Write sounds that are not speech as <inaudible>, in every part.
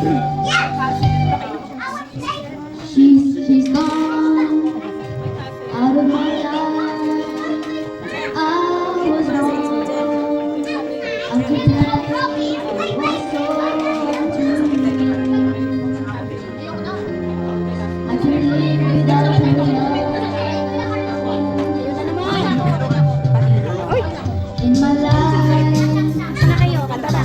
嗯。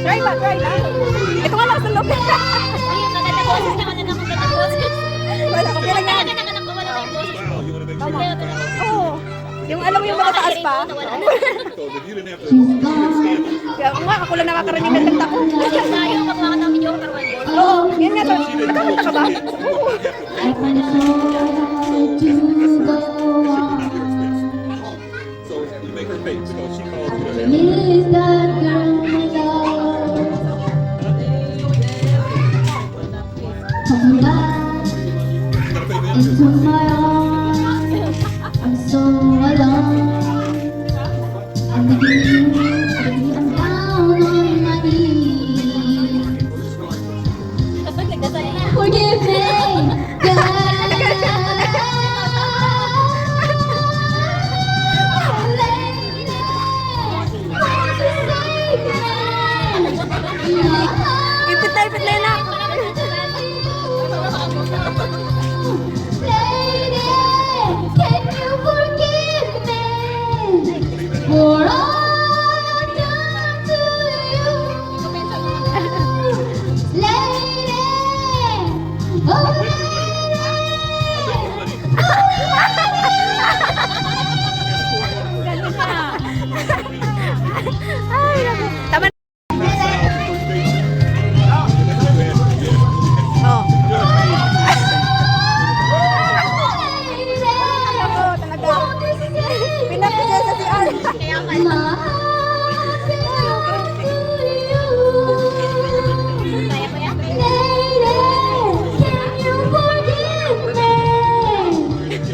Try ba? Try ba? Ito nga lang sa loob. Wala, okay lang yan. Oo. Yung alam mo yung mga taas pa? <laughs> Kaya ako nga, ako lang nakakarinig ng kanta ko. Oo, yan nga. Nakakanta ka ba? Oo. I can try to go on. So you make her fake because she calls you Come back into my arms. I'm so alone. I'm beginning, I'm down on my knees. Forgive me. Ipit na, ipit na yun oh Ay, <laughs>